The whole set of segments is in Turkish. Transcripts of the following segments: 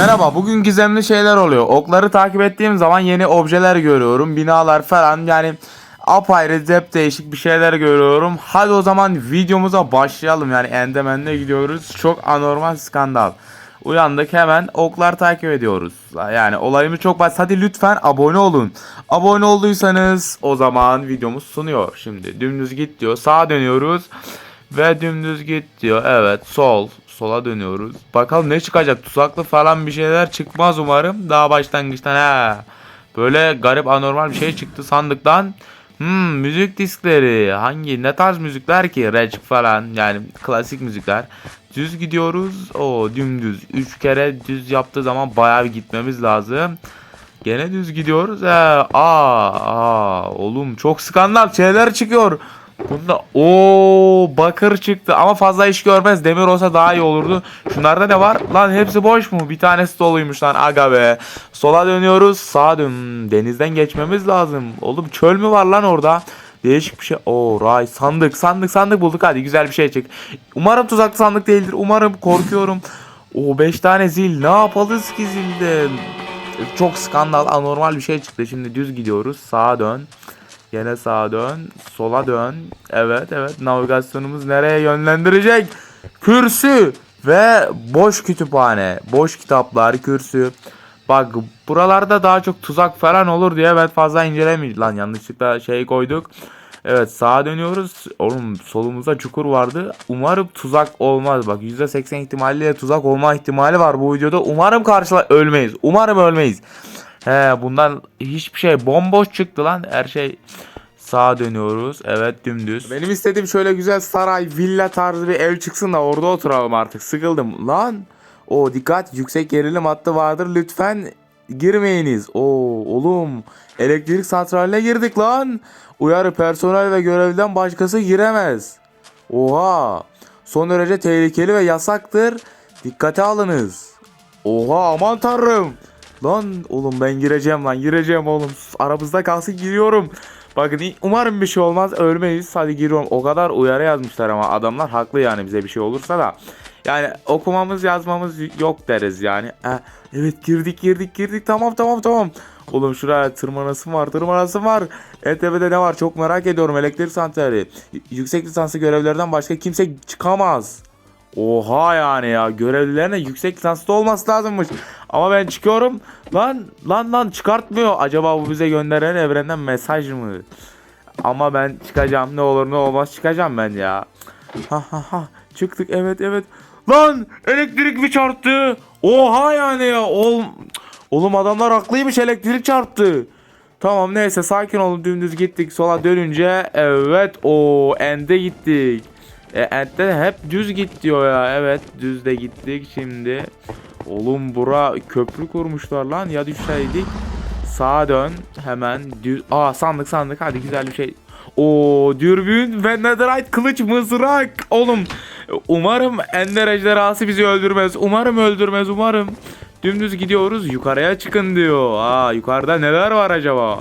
Merhaba, bugün gizemli şeyler oluyor. Okları takip ettiğim zaman yeni objeler görüyorum, binalar falan yani apayrı hep değişik bir şeyler görüyorum. Hadi o zaman videomuza başlayalım yani endemende gidiyoruz. Çok anormal skandal. Uyandık hemen oklar takip ediyoruz. Yani olayımız çok basit. Hadi lütfen abone olun. Abone olduysanız o zaman videomuz sunuyor. Şimdi dümdüz git diyor. Sağa dönüyoruz. Ve dümdüz git diyor. Evet sol. Sola dönüyoruz. Bakalım ne çıkacak? Tuzaklı falan bir şeyler çıkmaz umarım. Daha başlangıçtan ha. Böyle garip anormal bir şey çıktı sandıktan. Hmm, müzik diskleri. Hangi ne tarz müzikler ki? Rap falan yani klasik müzikler. Düz gidiyoruz. O dümdüz. 3 kere düz yaptığı zaman bayağı bir gitmemiz lazım. Gene düz gidiyoruz. He, aa, aa, oğlum çok skandal şeyler çıkıyor. Bunda o bakır çıktı ama fazla iş görmez. Demir olsa daha iyi olurdu. Şunlarda ne var? Lan hepsi boş mu? Bir tanesi doluymuş lan aga be. Sola dönüyoruz. Sağa dön. Denizden geçmemiz lazım. Oğlum çöl mü var lan orada? Değişik bir şey. Oo ray sandık sandık sandık bulduk hadi güzel bir şey çık. Umarım tuzaklı sandık değildir. Umarım korkuyorum. O 5 tane zil ne yapalız ki zilde? Çok skandal anormal bir şey çıktı. Şimdi düz gidiyoruz. Sağa dön. Yine sağa dön. Sola dön. Evet evet. Navigasyonumuz nereye yönlendirecek? Kürsü ve boş kütüphane. Boş kitaplar, kürsü. Bak buralarda daha çok tuzak falan olur diye ben fazla incelemeyeceğim. Lan yanlışlıkla şey koyduk. Evet sağa dönüyoruz. Oğlum solumuzda çukur vardı. Umarım tuzak olmaz. Bak %80 ihtimaliyle tuzak olma ihtimali var bu videoda. Umarım karşıla ölmeyiz. Umarım ölmeyiz. He bundan hiçbir şey bomboş çıktı lan. Her şey sağa dönüyoruz. Evet dümdüz. Benim istediğim şöyle güzel saray, villa tarzı bir ev çıksın da orada oturalım artık. Sıkıldım. Lan o dikkat yüksek gerilim hattı vardır. Lütfen girmeyiniz. O oğlum elektrik santraline girdik lan. Uyarı personel ve görevliden başkası giremez. Oha. Son derece tehlikeli ve yasaktır. Dikkate alınız. Oha aman tanrım. Lan oğlum ben gireceğim lan gireceğim oğlum. Aramızda kalsın giriyorum. Bakın umarım bir şey olmaz ölmeyiz. Hadi giriyorum. O kadar uyarı yazmışlar ama adamlar haklı yani bize bir şey olursa da. Yani okumamız yazmamız yok deriz yani. Eh, evet girdik girdik girdik tamam tamam tamam. Oğlum şuraya tırmanasım var tırmanasım var. ETV'de ne var çok merak ediyorum elektrik santrali. Yüksek lisanslı görevlerden başka kimse çıkamaz. Oha yani ya görevlilerine yüksek lisanslı olması lazımmış. Ama ben çıkıyorum. Lan lan lan çıkartmıyor. Acaba bu bize gönderen evrenden mesaj mı? Ama ben çıkacağım ne olur ne olmaz çıkacağım ben ya. Ha ha ha çıktık evet evet. Lan elektrik mi çarptı? Oha yani ya. Oğlum, oğlum adamlar haklıymış elektrik çarptı. Tamam neyse sakin olun dümdüz gittik sola dönünce evet o ende gittik. E, endde hep düz git diyor ya evet düz de gittik şimdi. Oğlum bura köprü kurmuşlar lan ya düşseydik. Sağa dön hemen düz. Aa sandık sandık hadi güzel bir şey. O dürbün ve netherite kılıç mızrak. Oğlum umarım ender ejderhası bizi öldürmez. Umarım öldürmez umarım. Dümdüz gidiyoruz yukarıya çıkın diyor. Aa yukarıda neler var acaba?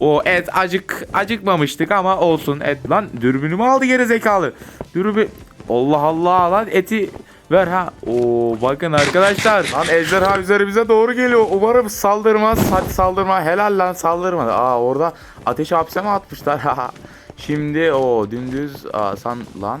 O et acık acıkmamıştık ama olsun et lan dürbünümü aldı geri zekalı. Dürbün Allah Allah lan eti ver ha. Oo bakın arkadaşlar lan ejderha üzerimize doğru geliyor. Umarım saldırmaz. Hadi saldırma. Helal lan saldırmadı. Aa orada ateş hapse mi atmışlar? Şimdi o dümdüz aa, san lan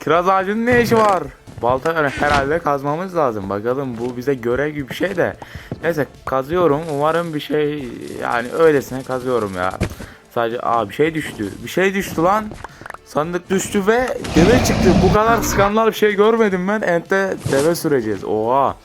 Kiraz ağacının ne işi var? Balta herhalde kazmamız lazım. Bakalım bu bize görev gibi bir şey de. Neyse kazıyorum. Umarım bir şey yani öylesine kazıyorum ya. Sadece aa bir şey düştü. Bir şey düştü lan. Sandık düştü ve deve çıktı. Bu kadar skandal bir şey görmedim ben. Ent'te deve süreceğiz. Oha.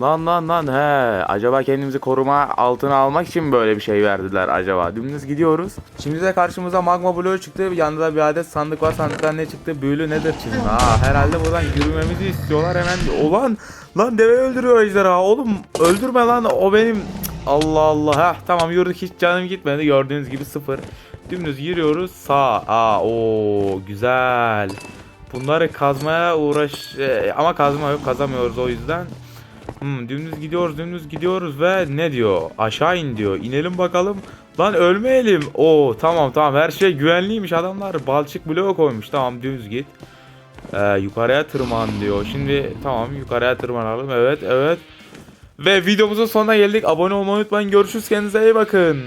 Lan lan lan he. Acaba kendimizi koruma altına almak için mi böyle bir şey verdiler acaba? Dümdüz gidiyoruz. Şimdi de karşımıza magma bloğu çıktı. Yanında da bir adet sandık var. Sandıktan ne çıktı? Büyülü nedir şimdi? Ha herhalde buradan yürümemizi istiyorlar hemen. Olan lan deve öldürüyor ejderha. Oğlum öldürme lan o benim. Allah Allah. Heh, tamam yürüdük hiç canım gitmedi. Gördüğünüz gibi sıfır. Dümdüz giriyoruz. Sağ. Aa o güzel. Bunları kazmaya uğraş e, ama kazma yok kazamıyoruz o yüzden. Hmm, dümdüz gidiyoruz dümdüz gidiyoruz ve ne diyor? Aşağı in diyor. İnelim bakalım. Lan ölmeyelim. Oo tamam tamam her şey güvenliymiş adamlar. Balçık bloğu koymuş. Tamam düz git. Ee, yukarıya tırman diyor. Şimdi tamam yukarıya tırmanalım. Evet evet. Ve videomuzun sonuna geldik. Abone olmayı unutmayın. Görüşürüz. Kendinize iyi bakın.